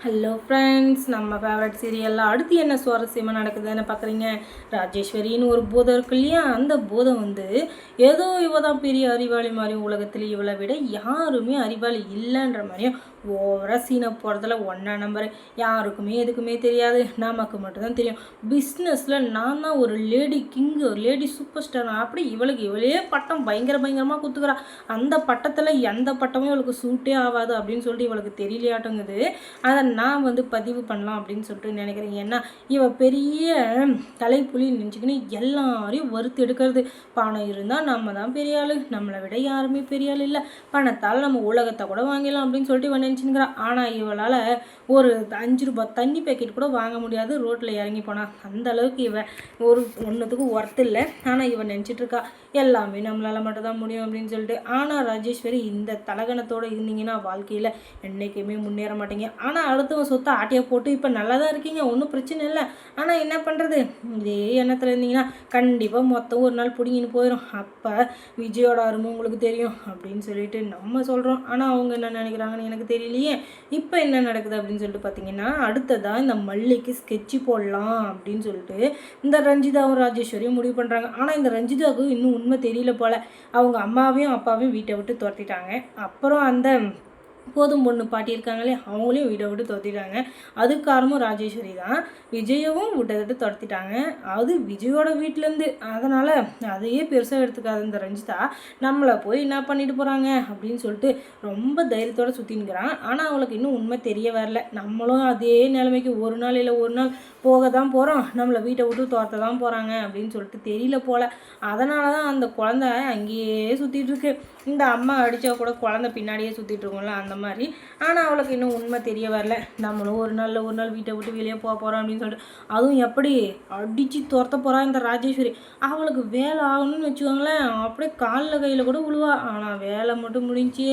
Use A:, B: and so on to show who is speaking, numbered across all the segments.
A: Hello friends நம்ம favourite சீரியலில் அடுத்து என்ன சுவாரஸ்யமாக நடக்குதுன்னு பார்க்குறீங்க ராஜேஸ்வரின்னு ஒரு பூதம் இருக்கு இல்லையா? அந்த பூதம் வந்து ஏதோ இவ தான் பெரிய அறிவாளி மாதிரியும் உலகத்தில் இவளை விட யாருமே அறிவாளி இல்லைன்ற மாதிரியும் ஓவராக சீனை போகிறதுல ஒன்றா நம்பர் யாருக்குமே எதுக்குமே தெரியாது. நமக்கு மட்டும்தான் தெரியும். பிஸ்னஸில் நான் தான் ஒரு லேடி கிங்கு ஒரு லேடி சூப்பர் ஸ்டார் அப்படி இவளுக்கு இவளே பட்டம் பயங்கர பயங்கரமாக குத்துக்கிறா. அந்த பட்டத்தில் எந்த பட்டமும் இவளுக்கு சூட்டே ஆகாது அப்படின்னு சொல்லிட்டு இவளுக்கு தெரியலையாட்டுங்குது. அதை நான் வந்து பதிவு பண்ணலாம் அப்படின்னு சொல்லிட்டு நினைக்கிறேன். ஏன்னா இவள் பெரிய தலைப்புலி நினச்சிக்கின்னு எல்லாரையும் வறுத்து எடுக்கிறது. பணம் இருந்தால் நம்ம தான் பெரிய ஆள். நம்மளை விட யாருமே பெரிய ஆள் இல்லை. பணத்தால் நம்ம உலகத்தை கூட வாங்கிடலாம் அப்படின்னு சொல்லிட்டு இவன் நினச்சினுங்கிறான் ஆனால் இவளால் ஒரு அஞ்சு ரூபாய் தண்ணி பேக்கெட் கூட வாங்க முடியாது. ரோட்டில் இறங்கி போனால் அந்த அளவுக்கு இவன் ஒரு ஒன்றுத்துக்கு ஒர்த்து இல்லை. ஆனால் இவன் நினச்சிட்ருக்கா எல்லாமே நம்மளால் மட்டும் தான் முடியும் அப்படின்னு சொல்லிட்டு. ஆனால் ராஜேஸ்வரி இந்த தலகணத்தோடு இருந்தீங்கன்னா வாழ்க்கையில் என்றைக்குமே முன்னேற மாட்டீங்க. ஆனால் அடுத்தவன் சொத்தை ஆட்டியை போட்டு இப்போ நல்லா தான் இருக்கீங்க ஒன்றும் பிரச்சனை இல்லை. ஆனால் என்ன பண்ணுறது இதே எண்ணத்தில் இருந்தீங்கன்னா கண்டிப்பாக மொத்தம் ஒரு நாள் பிடிங்கின்னு போயிடும் அப்போ விஜயோட அருமை உங்களுக்கு தெரியும் அப்படின்னு சொல்லிட்டு நம்ம சொல்கிறோம் ஆனால் அவங்க என்ன நினைக்கிறாங்கன்னு எனக்கு தெரியலையே. இப்போ என்ன நடக்குது அப்படின்னு சொல்லிட்டு பார்த்தீங்கன்னா அடுத்ததாக இந்த மல்லிக்கு ஸ்கெட்சு போடலாம் அப்படின்னு சொல்லிட்டு இந்த ரஞ்சிதாவும் ராஜேஸ்வரியும் முடிவு பண்ணுறாங்க ஆனால் இந்த ரஞ்சிதாவுக்கு இன்னும் உண்மை தெரியல போல். அவங்க அம்மாவையும் அப்பாவையும் வீட்டை விட்டு துரத்திட்டாங்க. அப்புறம் அந்த போதும் பொண்ணு பாட்டி இருக்காங்களே அவங்களையும் வீடை விட்டு துரத்திட்டாங்க. அதுக்கு காரணமும் ராஜேஸ்வரி தான். விஜயவும் விட்டை விட்டு துரத்திட்டாங்க. அது விஜயோட வீட்டிலேருந்து. அதனால் அதையே பெருசாக எடுத்துக்காத இந்த ரஞ்சிதா. நம்மளை போய் என்ன பண்ணிட்டு போகிறாங்க அப்படின்னு சொல்லிட்டு ரொம்ப தைரியத்தோடு சுற்றினுக்கிறான் ஆனால் அவளுக்கு இன்னும் உண்மை தெரிய வரல. நம்மளும் அதே நிலைமைக்கு ஒரு நாள் இல்லை ஒரு நாள் போக தான் போகிறோம் நம்மளை வீட்டை விட்டு துரத்த தான் போகிறாங்க அப்படின்னு சொல்லிட்டு தெரியல போல். அதனால தான் அந்த குழந்த அங்கேயே சுற்றிட்டு இருக்கு. இந்த அம்மா அடித்தா கூட குழந்த பின்னாடியே சுற்றிட்டு இருக்கோம்ல அந்த மாதிரி. ஆனால் அவளுக்கு இன்னும் உண்மை தெரிய வரல. நம்மளும் ஒரு நாளில் ஒரு நாள் வீட்டை விட்டு வெளியே போக போகிறோம் அப்படின்னு சொல்லிட்டு. அதுவும் எப்படி? அடித்து துரத்த போகிறா இந்த ராஜேஸ்வரி. அவளுக்கு வேலை ஆகணும்னு வச்சுக்கோங்களேன். அப்படியே காலில் கையில் கூட விழுவா ஆனால் வேலை மட்டும் முடிஞ்சு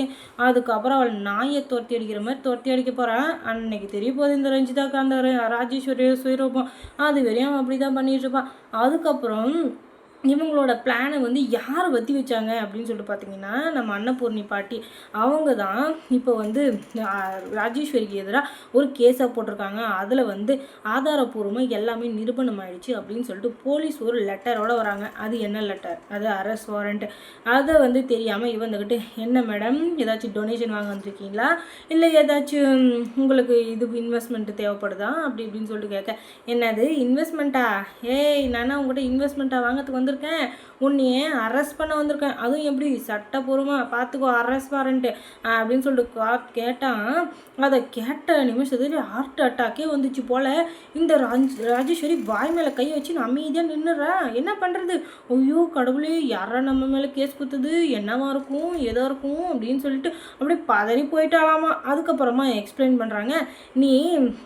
A: அதுக்கப்புறம் அவள் நாயை துரத்தி அடிக்கிற மாதிரி துரத்தி அடிக்க போகிறான் அன்னைக்கு தெரிய போகுது இந்த ரஞ்சிதா அந்த ராஜேஸ்வரி சுயரூபம். அது வரையும் அப்படி தான் பண்ணிகிட்டு இருப்பான் அதுக்கப்புறம் இவங்களோட பிளானை வந்து யார் வத்தி வச்சாங்க அப்படின்னு சொல்லிட்டு பார்த்தீங்கன்னா நம்ம அன்னபூர்ணி பாட்டி. அவங்க தான் இப்போ வந்து ராஜேஸ்வரிக்கு எதிராக ஒரு கேஸாக போட்டிருக்காங்க. அதில் வந்து ஆதாரபூர்வமாக எல்லாமே நிரூபணம் ஆயிடுச்சு அப்படின்னு சொல்லிட்டு போலீஸ் ஒரு லெட்டரோட வராங்க. அது என்ன லெட்டர் அது அரெஸ்ட் வாரண்ட் அதை வந்து தெரியாமல் இவந்துக்கிட்டு என்ன மேடம் ஏதாச்சும் டொனேஷன் வாங்க வந்திருக்கீங்களா? இல்லை ஏதாச்சும் உங்களுக்கு இது இன்வெஸ்ட்மெண்ட் தேவைப்படுதா? அப்படி இப்படின்னு சொல்லிட்டு கேட்க என்னது இன்வெஸ்ட்மெண்ட்டா ஏய் நானா உங்கள்கிட்ட இன்வெஸ்ட்மெண்ட்டாக வாங்கிறதுக்கு வந்து வந்திருக்கேன். உன்னையே அரெஸ்ட் பண்ண வந்திருக்கேன். அதுவும் எப்படி? சட்டப்பூர்வமாக பார்த்துக்கோ அரெஸ்ட் வாரண்ட்டு அப்படின்னு சொல்லிட்டு கா கேட்டான். அதை கேட்ட நிமிஷத்துல ஹார்ட் அட்டாக்கே வந்துச்சு போல். இந்த ராஜ் ராஜேஸ்வரி வாய் மேலே கையை வச்சு நான் அமைதியாக நின்றுறேன் என்ன பண்ணுறது ஐயோ கடவுளே யாரா நம்ம மேலே கேஸ் குத்துது? என்னவா இருக்கும்? எதாக இருக்கும்? அப்படின்னு சொல்லிட்டு அப்படியே பதறி போயிட்டாலாமா அதுக்கப்புறமா எக்ஸ்பிளைன் பண்ணுறாங்க நீ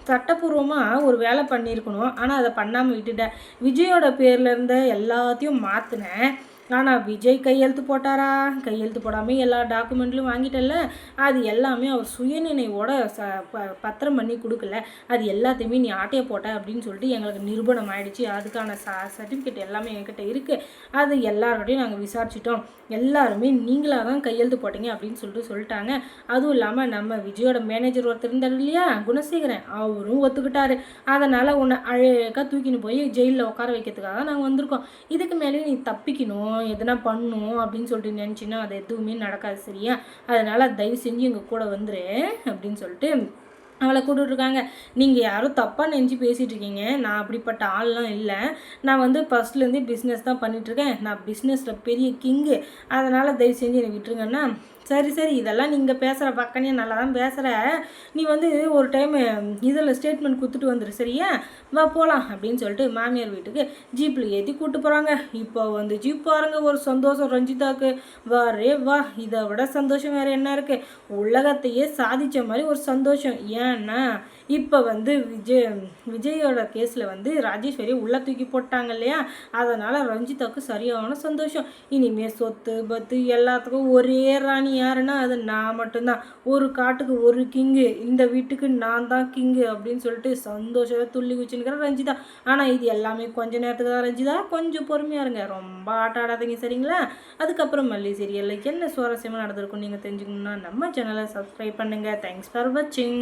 A: சட்டப்பூர்வமாக ஒரு வேலை பண்ணியிருக்கணும். ஆனால் அதை பண்ணாமல் விட்டுட்ட. விஜயோட பேரில் இருந்த எல்லாத்தையும் மாற்றினேன் ஆனால் விஜய் கையெழுத்து போட்டாரா? கையெழுத்து போடாமல் எல்லா டாக்குமெண்ட்லையும் வாங்கிட்டல அது எல்லாமே அவர் சுயநினைவோட ச ப பத்திரம் பண்ணி கொடுக்கல. அது எல்லாத்தையுமே நீ ஆட்டையை போட்ட அப்படின்னு சொல்லிட்டு எங்களுக்கு நிரூபணம் ஆகிடுச்சு அதுக்கான ச சர்டிஃபிகேட் எல்லாமே என்கிட்ட இருக்குது அது எல்லாரோடையும் நாங்கள் விசாரிச்சிட்டோம். எல்லாருமே நீங்களாக தான் கையெழுத்து போட்டீங்க அப்படின்னு சொல்லிட்டு சொல்லிட்டாங்க. அதுவும் இல்லாமல் நம்ம விஜயோட மேனேஜர் ஒருத்தர் இருந்தார் இல்லையா? குணசேகரன். அவரும் ஒத்துக்கிட்டாரு. அதனால் உன்னை அழகாக தூக்கின்னு போய் ஜெயிலில் உட்கார வைக்கிறதுக்காக நாங்கள் வந்திருக்கோம். இதுக்கு மேலேயும் நீ தப்பிக்கணும். எதனா பண்ணும் அப்படின்னு சொல்லிட்டு நினச்சின்னா அது எதுவுமே நடக்காது சரியா? அதனால் தயவு செஞ்சு எங்கள் கூட வந்துரு அப்படின்னு சொல்லிட்டு அவளை கூப்பிட்டுருக்காங்க நீங்கள் யாரும் தப்பாக நினச்சி பேசிகிட்டு இருக்கீங்க. நான் அப்படிப்பட்ட ஆள்லாம் இல்லை. நான் வந்து ஃபஸ்ட்லேருந்தே பிஸ்னஸ் தான் பண்ணிகிட்ருக்கேன் நான் பிஸ்னஸில் பெரிய கிங்கு அதனால் தயவு செஞ்சு என்னை விட்டுருங்கன்னா சரி சரி இதெல்லாம் நீங்கள் பேசுகிற பக்கனே நல்லா தான் பேசுகிற நீ வந்து ஒரு டைம் இதில் ஸ்டேட்மெண்ட் கொடுத்துட்டு வந்துடு சரியா? வா போகலாம் அப்படின்னு சொல்லிட்டு மாமியார் வீட்டுக்கு ஜீப்பில் ஏற்றி கூப்பிட்டு போகிறாங்க இப்போ வந்து ஜீப் பாருங்க ஒரு சந்தோஷம் ரஞ்சிதாக்கு. வா ரே வா இதை விட சந்தோஷம் வேறு என்ன இருக்குது உலகத்தையே சாதித்த மாதிரி ஒரு சந்தோஷம். ஏன்னா இப்போ வந்து விஜய் விஜயோட கேஸில் வந்து ராஜேஸ்வரி உள்ளே தூக்கி போட்டாங்க இல்லையா? அதனால் ரஞ்சிதாவுக்கு சரியான சந்தோஷம். இனிமேல் சொத்து பத்து எல்லாத்துக்கும் ஒரே ராணி யாருன்னா அது நான் மட்டும்தான். ஒரு காட்டுக்கு ஒரு கிங்கு இந்த வீட்டுக்கு நான் தான் கிங்கு அப்படின்னு சொல்லிட்டு சந்தோஷம் துள்ளி குச்சினுக்கிறேன் ரஞ்சிதா. ஆனால் இது எல்லாமே கொஞ்ச நேரத்துக்கு தான் ரஞ்சிதா. கொஞ்சம் பொறுமையாக இருங்க. ரொம்ப ஆட்ட ஆடாதீங்க சரிங்களா? அதுக்கப்புறம் மல்லி சீரியலில் என்ன சுவாரஸ்யமாக நடந்திருக்கும் நீங்கள் தெரிஞ்சுக்கணுன்னா நம்ம சேனலை சப்ஸ்கிரைப் பண்ணுங்கள் தேங்க்ஸ் ஃபார் வாட்சிங்